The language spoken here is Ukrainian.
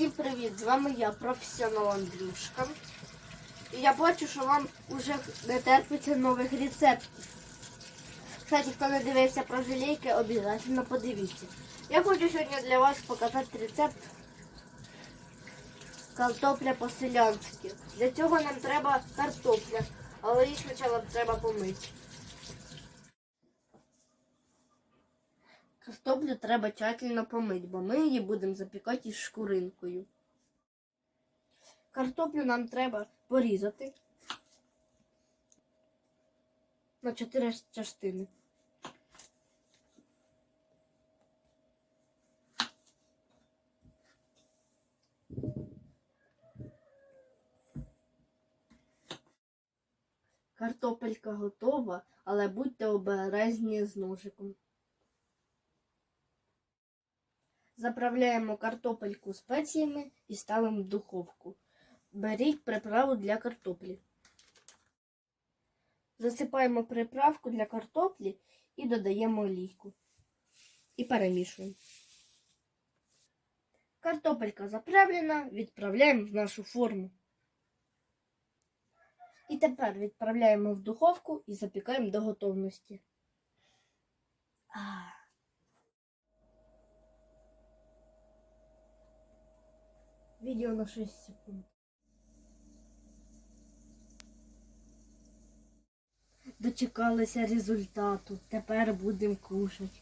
Всім привіт! З вами я, професіонал Андрюшка. І я бачу, що вам вже не терпиться нових рецептів. Кстати, хто не дивився про желейки, обов'язково подивіться. Я хочу сьогодні для вас показати рецепт картопля по-селянськи. Для цього нам треба картопля, але її спочатку треба помити. Картоплю треба тщательно помити, бо ми її будемо запікати із шкуринкою. Картоплю нам треба порізати на чотири частини. Картопелька готова, але будьте обережні з ножиком. Заправляємо картопельку спеціями і ставимо в духовку. Беріть приправу для картоплі. Засипаємо приправку для картоплі і додаємо олійку. І перемішуємо. Картопелька заправлена, відправляємо в нашу форму. І тепер відправляємо в духовку і запікаємо до готовності. Відео на 6 секунд. Дочекалися результату. Тепер будемо кушати.